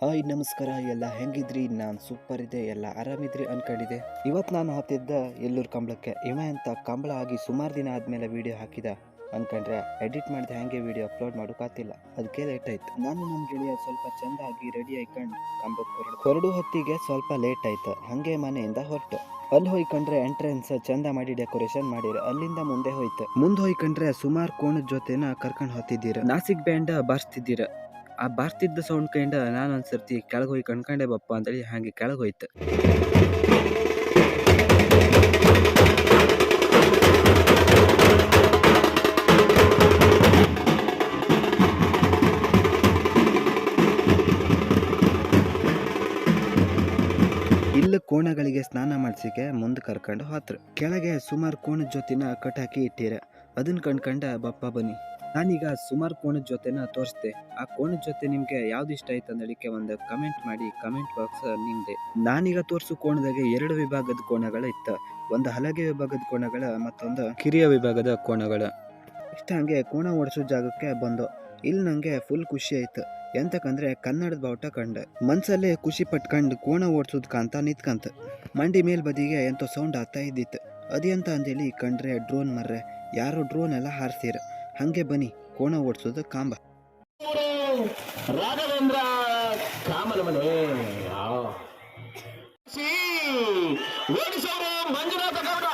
Hi, ನಮಸ್ಕಾರ, ಎಲ್ಲ ಹೆಂಗಿದ್ರಿ? ನಾನು ಸೂಪರ್ ಇದೆ ಎಲ್ಲ ಆರಾಮಿದ್ರಿ ಅನ್ಕೊಂಡಿದ್ದೆ. ಇವತ್ತು ನಾನು ಹತ್ತಿದ್ದ ಎಲ್ಲೂರು ಕಂಬಳಕ್ಕೆ, ಇವ ಅಂತ ಕಂಬಳ ಆಗಿ ಸುಮಾರು ದಿನ ಆದಮೇಲೆ ವಿಡಿಯೋ ಹಾಕಿದ ಅನ್ಕೊಂಡ್ರೆ ಎಡಿಟ್ ಮಾಡಿದೆ ಹಾಗೆ ವಿಡಿಯೋ ಅಪ್ಲೋಡ್ ಮಾಡೋಕ್ಕಾತಿಲ್ಲ ಅದಕ್ಕೆ ಲೇಟ್ ಆಯ್ತು. ನಾನು ನಮ್ಮ ಗೆಳೆಯ ಸ್ವಲ್ಪ ಚಂದ ಆಗಿ ರೆಡಿ ಆಯ್ಕೊಂಡು ಹೊರಡು ಹೊರಡು ಹೊತ್ತಿಗೆ ಸ್ವಲ್ಪ ಲೇಟ್ ಆಯ್ತು. ಹಾಗೆ ಮನೆಯಿಂದ ಹೊರಟು. ಅಲ್ಲಿ ಹೋಯ್ಕೊಂಡ್ರೆ ಎಂಟ್ರೆನ್ಸ್ ಚಂದ ಮಾಡಿ ಡೆಕೋರೇಷನ್ ಮಾಡಿರ. ಅಲ್ಲಿಂದ ಮುಂದೆ ಹೋಯ್ತು. ಮುಂದೆ ಹೋಯ್ಕೊಂಡ್ರೆ ಸುಮಾರು ಕೋಣದ ಜೊತೆನ ಕರ್ಕೊಂಡು ಹೋಗ್ತಿದ್ದೀರ ನಾಸಿಕ್ ಬ್ಯಾಂಡ್ ಬಾರಿಸ್ತಿದ್ದೀರ ಆ ಬರ್ತಿದ್ದ ಸೌಂಡ್ ಕೈಂಡ ನಾನು ಒಂದ್ಸರ್ತಿ ಕೆಳಗೆ ಹೋಗಿ ಕಣ್ಕಂಡೆ ಬಪ್ಪ ಅಂತೇಳಿ ಹಾಗೆ ಕೆಳಗೆ ಹೋಯ್ತು. ಇಲ್ಲ ಕೋಣಗಳಿಗೆ ಸ್ನಾನ ಮಾಡಿಸಿಕೆ ಮುಂದೆ ಕರ್ಕೊಂಡು ಹೋತ್ರ. ಕೆಳಗೆ ಸುಮಾರು ಕೋಣದ ಜೊತಿನ ಕಟ್ ಹಾಕಿ ಇಟ್ಟಿರ. ಅದನ್ನ ಕಣ್ಕಂಡ ಬಪ್ಪ ಬನ್ನಿ. ನಾನೀಗ ಸುಮಾರು ಕೋಣದ ಜೊತೆನ ತೋರಿಸ್ದೆ. ಆ ಕೋಣದ ಜೊತೆ ನಿಮ್ಗೆ ಯಾವ್ದು ಇಷ್ಟ ಆಯ್ತು ಅಂದಳಿಕೆ ಒಂದು ಕಮೆಂಟ್ ಮಾಡಿ ಕಮೆಂಟ್ ಬಾಕ್ಸ್ ನಿಮ್ದೆ. ನಾನೀಗ ತೋರಿಸು ಕೋಣದಾಗೆ ಎರಡು ವಿಭಾಗದ ಕೋಣಗಳ ಇತ್ತು ಒಂದು ಹಲಗೆ ವಿಭಾಗದ ಕೋಣಗಳ, ಮತ್ತೊಂದು ಕಿರಿಯ ವಿಭಾಗದ ಕೋಣಗಳ. ಇಷ್ಟ ಹಂಗೆ ಕೋಣ ಓಡಿಸೋ ಜಾಗಕ್ಕೆ ಬಂದು ಇಲ್ಲಿ ನಂಗೆ ಫುಲ್ ಖುಷಿ ಆಯ್ತು. ಎಂತಕಂದ್ರೆ ಕನ್ನಡದ ಬಾವುಟ ಕಂಡ. ಮನ್ಸಲ್ಲೇ ಖುಷಿ ಪಟ್ಕಂಡು ಕೋಣ ಓಡಿಸೋದ್ ಕಾಂತ ನಿತ್ಕಂತ. ಮಂಡಿ ಮೇಲ್ ಬದಿಗೆ ಎಂತೋ ಸೌಂಡ್ ಆಗ್ತಾ ಇದ್ದಿತ್ತು. ಅದೆಂತ ಅಂದೇಳಿ ಕಂಡ್ರೆ ಡ್ರೋನ್ ಮರ್ರೆ. ಯಾರು ಡ್ರೋನ್ ಎಲ್ಲ ಹಾರಿಸಿರ ಹಂಗೆ ಬನ್ನಿ ಕೋಣ ಓಡಿಸೋದು ಕಾಂಬ. ರಾಘವೇಂದ್ರ ಕಾಮನ ಮನೆ. ಮಂಜುನಾಥ ಗೌಡ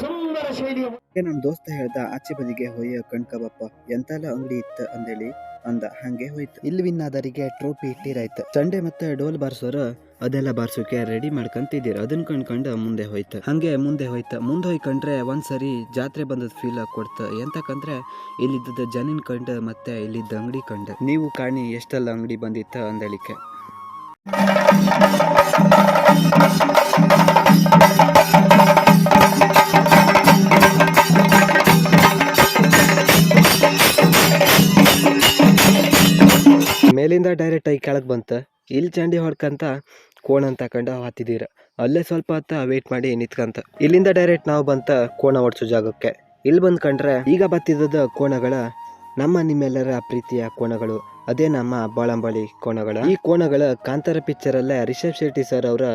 ಸುಂದರ ಶೈಲಿಯ ನಮ್ಮ ದೋಸ್ತ ಹೇಳ್ದ ಆಚೆ ಬದಿಗೆ ಹೊಯ್ಯ ಕಣ್ಕಬಪ್ಪ ಎಂತೆಲ್ಲ ಅಂಗಡಿ ಇತ್ತ ಅಂದೇಳಿ ಅಂದ ಹಂಗೆ ಹೋಯ್ತು. ಇಲ್ಲಿ ವಿನ್ ಆದರಿಗೆ ಟ್ರೋಫಿ ಇಟ್ಟಿರಾಯ್ತು. ಚಂಡೆ ಮತ್ತೆ ಡೋಲ್ ಬಾರ್ಸೋರು ಅದೆಲ್ಲ ಬಾರ್ಸೋಕೆ ರೆಡಿ ಮಾಡ್ಕೊಂತಿದ್ದೀರ. ಅದನ್ನ ಕಂಡ್ಕೊಂಡು ಮುಂದೆ ಹೋಯ್ತು. ಹಂಗೆ ಮುಂದೆ ಹೋಯ್ತ. ಮುಂದೆ ಹೋಯ್ಕೊಂಡ್ರೆ ಒಂದ್ಸರಿ ಜಾತ್ರೆ ಬಂದದ ಫೀಲ್ ಕೊಡ್ತ ಎಂತಕಂದ್ರೆ ಇಲ್ಲಿದ್ದ ಜನಿನ್ ಕಂಡ ಮತ್ತೆ ಇಲ್ಲಿದ್ದ ಅಂಗಡಿ ಕಂಡ. ನೀವು ಕಾಣಿ ಎಷ್ಟೆಲ್ಲ ಅಂಗಡಿ ಬಂದಿತ್ತ ಅಂದಳಿಕೆ ಮೇಲಿಂದ ಡೈರೆಕ್ಟ್ ಆಗಿ ಕೆಳಗೆ ಬಂತ. ಇಲ್ಲಿ ಚಂಡಿ ಹೊಡ್ಕಂತ ಕೋಣ ಅಂತ ಕಂಡು ಹತ್ತಿದ್ದೀರ ಅಲ್ಲೇ ಸ್ವಲ್ಪ ಹೊತ್ತ ವೇಟ್ ಮಾಡಿ ನಿಂತ್ಕಂತ. ಇಲ್ಲಿಂದ ಡೈರೆಕ್ಟ್ ನಾವು ಬಂತ ಕೋಣ ಓಡಿಸೋ ಜಾಗಕ್ಕೆ. ಇಲ್ಲಿ ಬಂದು ಕಂಡ್ರೆ ಈಗ ಬತ್ತಿದ್ದದ ಕೋಣಗಳ ನಮ್ಮ ನಿಮ್ಮೆಲ್ಲರ ಪ್ರೀತಿಯ ಕೋಣಗಳು. ಅದೇ ನಮ್ಮ ಬಾಳಂಬಳಿ ಕೋಣಗಳ. ಈ ಕೋಣಗಳ ಕಾಂತಾರ ಪಿಕ್ಚರ್ ಅಲ್ಲೇ ರಿಷಬ್ ಶೆಟ್ಟಿ ಸರ್ ಅವರ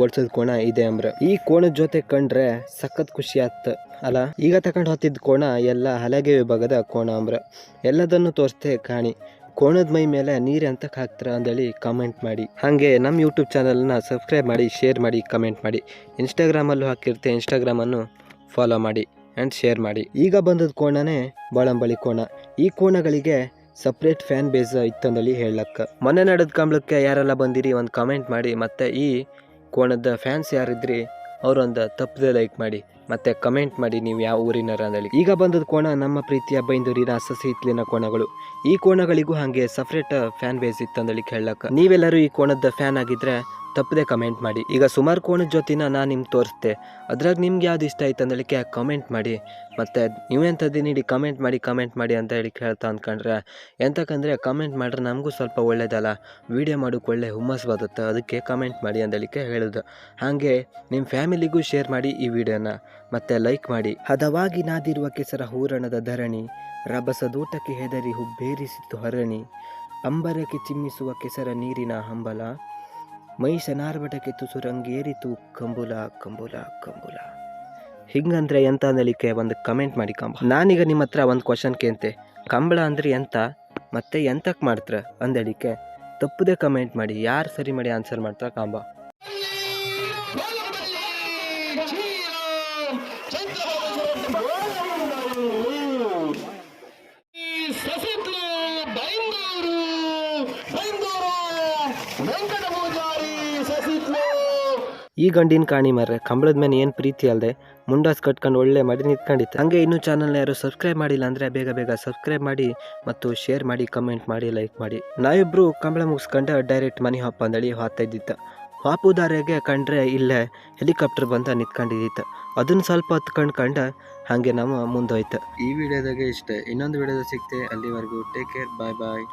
ಓಡಿಸೋದ್ ಕೋಣ ಇದೆ ಅಂಬ್ರ. ಈ ಕೋಣದ ಜೊತೆ ಕಂಡ್ರೆ ಸಖತ್ ಖುಷಿ ಆತ್ ಅಲ್ಲ ಈಗ ತಕೊಂಡ್ ಹೊತ್ತಿದ್ದ ಕೋಣ ಎಲ್ಲ ಹಲಗೆ ವಿಭಾಗದ ಕೋಣ ಅಂಬ್ರ. ಎಲ್ಲದನ್ನು ತೋರಿಸ್ತೆ ಕಾಣಿ. ಕೋಣದ ಮೈ ಮೇಲೆ ನೀರು ಅಂತಕ್ಕೆ ಹಾಕ್ತಾರ ಅಂದೇಳಿ ಕಮೆಂಟ್ ಮಾಡಿ. ಹಾಗೆ ನಮ್ಮ ಯೂಟ್ಯೂಬ್ ಚಾನಲ್ನ ಸಬ್ಸ್ಕ್ರೈಬ್ ಮಾಡಿ ಶೇರ್ ಮಾಡಿ ಕಮೆಂಟ್ ಮಾಡಿ. ಇನ್ಸ್ಟಾಗ್ರಾಮಲ್ಲೂ ಹಾಕಿರ್ತೆ ಇನ್ಸ್ಟಾಗ್ರಾಮನ್ನು ಫಾಲೋ ಮಾಡಿ ಆ್ಯಂಡ್ ಶೇರ್ ಮಾಡಿ. ಈಗ ಬಂದದ ಕೋಣನೇ ಬಾಳಂಬಳಿ ಕೋಣ. ಈ ಕೋಣಗಳಿಗೆ ಸಪ್ರೇಟ್ ಫ್ಯಾನ್ ಬೇಸ್ ಇತ್ತಂದೇಳಿ ಹೇಳಕ್ಕ ಮೊನ್ನೆ ನಡೆದ ಕಂಬಳಕ್ಕೆ ಯಾರೆಲ್ಲ ಬಂದಿರಿ ಒಂದು ಕಮೆಂಟ್ ಮಾಡಿ, ಮತ್ತು ಈ ಕೋಣದ ಫ್ಯಾನ್ಸ್ ಯಾರಿದ್ರಿ? ಅವರೊಂದು ತಪ್ಪದೆ ಲೈಕ್ ಮಾಡಿ, ಮತ್ತೆ ಕಮೆಂಟ್ ಮಾಡಿ ನೀವು ಯಾವ ಊರಿನರ ಅಂದೇಳಿ ಈಗ ಬಂದದ ಕೋಣ ನಮ್ಮ ಪ್ರೀತಿಯ ಬೈಂದೂರಿನ ಸಸಿ ಹಿತ್ಲಿನ ಕೋಣಗಳು. ಈ ಕೋಣಗಳಿಗೂ ಹಾಗೆ ಸಪ್ರೇಟ್ ಫ್ಯಾನ್ ಬೇಸ್ ಇತ್ತು ಅಂದೇಳಿ ಹೇಳಕ್ಕ ನೀವೆಲ್ಲರೂ ಈ ಕೋಣದ ಫ್ಯಾನ್ ಆಗಿದ್ರೆ ತಪ್ಪದೆ ಕಮೆಂಟ್ ಮಾಡಿ. ಈಗ ಸುಮಾರು ಕೋಣದ ಜೊತಿನ ನಾನು ನಿಮ್ಗೆ ತೋರಿಸ್ತೆ ಅದ್ರಾಗ ನಿಮ್ಗೆ ಯಾವ್ದು ಇಷ್ಟ ಆಯ್ತು ಅಂದೇಳಿಕೆ ಕಮೆಂಟ್ ಮಾಡಿ. ಮತ್ತು ನೀವೆಂಥದ್ದು ನೀಡಿ ಕಮೆಂಟ್ ಮಾಡಿ ಕಮೆಂಟ್ ಮಾಡಿ ಅಂತ ಹೇಳಿ ಕೇಳ್ತಾ ಅಂದ್ಕೊಂಡ್ರೆ ಎಂತಕ್ಕಂದ್ರೆ ಕಮೆಂಟ್ ಮಾಡ್ರೆ ನಮಗೂ ಸ್ವಲ್ಪ ಒಳ್ಳೇದಲ್ಲ. ವೀಡಿಯೋ ಮಾಡೋಕೆ ಒಳ್ಳೆ ಹುಮ್ಮಸ್ ಬರುತ್ತೆ ಅದಕ್ಕೆ ಕಮೆಂಟ್ ಮಾಡಿ ಅಂದೇಳಿಕೆ ಹೇಳೋದು. ಹಾಗೆ ನಿಮ್ಮ ಫ್ಯಾಮಿಲಿಗೂ ಶೇರ್ ಮಾಡಿ ಈ ವಿಡಿಯೋನ. ಮತ್ತೆ ಲೈಕ್ ಮಾಡಿ. ಹದವಾಗಿ ನಾದಿರುವ ಕೆಸರ ಹೂರಣದ ಧರಣಿ ರಭಸದೂಟಕ್ಕೆ ಹೆದರಿ ಹುಬ್ಬೇರಿಸಿತು ಹರಣಿ, ಅಂಬರಕ್ಕೆ ಚಿಮ್ಮಿಸುವ ಕೆಸರ ನೀರಿನ ಹಂಬಲ ಮೈಸನಾರ್ಬಟಕ್ಕೆ ಸುರಂಗೇರಿತು ಕಂಬುಲ ಕಂಬುಲ ಕಂಬುಲ. ಹಿಂಗಂದ್ರೆ ಎಂತ ಅನ್ನಲಿಕ್ಕೆ ಒಂದು ಕಮೆಂಟ್ ಮಾಡಿ ಕಂಬ. ನಾನೀಗ ನಿಮ್ಮ ಹತ್ರ ಒಂದು ಕ್ವಶನ್ ಕೇಂತೆ ಕಂಬಳ ಅಂದ್ರೆ ಎಂತ? ಮತ್ತೆ ಎಂತಕ್ಕೆ ಮಾಡ್ತಾರ? ಅಂದಳಿಕೆ ತಪ್ಪದೆ ಕಮೆಂಟ್ ಮಾಡಿ. ಯಾರು ಸರಿ ಮಾಡಿ ಆನ್ಸರ್ ಮಾಡ್ತಾರ ಕಾಂಬ. ಈ ಗಂಡಿನ ಕಾಣಿ ಮಾರ್ರೆ, ಕಂಬಳದ ಮೇಲೆ ಏನು ಪ್ರೀತಿ ಅಲ್ಲದೆ ಮುಂಡಾಸ್ ಕಟ್ಕೊಂಡು ಒಳ್ಳೆ ಮಾಡಿ ನಿಂತ್ಕೊಂಡಿತ್ತು. ಹಂಗೆ ಇನ್ನೂ ಚಾನಲ್ನ ಯಾರು ಸಬ್ಸ್ಕ್ರೈಬ್ ಮಾಡಿಲ್ಲ ಅಂದರೆ ಬೇಗ ಬೇಗ ಸಬ್ಸ್ಕ್ರೈಬ್ ಮಾಡಿ ಮತ್ತು ಶೇರ್ ಮಾಡಿ ಕಮೆಂಟ್ ಮಾಡಿ ಲೈಕ್ ಮಾಡಿ. ನಾವಿಬ್ರು ಕಂಬಳ ಮುಗಿಸ್ಕೊಂಡು ಡೈರೆಕ್ಟ್ ಮನೆ ಹಾಪ್ ಅಂದಳಿ ಹಾಕ್ತಾ ಇದ್ದಿತ್ತು ಹಾಪುದಾರೆಗೆ ಕಂಡ್ರೆ ಇಲ್ಲೇ ಹೆಲಿಕಾಪ್ಟರ್ ಬಂದ ನಿಂತ್ಕೊಂಡಿದ್ದಿತ್ತು. ಅದನ್ನು ಸ್ವಲ್ಪ ಹೊತ್ತು ಕಂಡ್ಕಂಡು ಹಾಗೆ ನಾವು ಮುಂದೋಯ್ತು. ಈ ವಿಡಿಯೋದಾಗೆ ಇಷ್ಟೇ. ಇನ್ನೊಂದು ವಿಡಿಯೋದಾಗ ಸಿಗ್ತೆ. ಅಲ್ಲಿವರೆಗೂ ಟೇಕ್ ಕೇರ್ ಬಾಯ್ ಬಾಯ್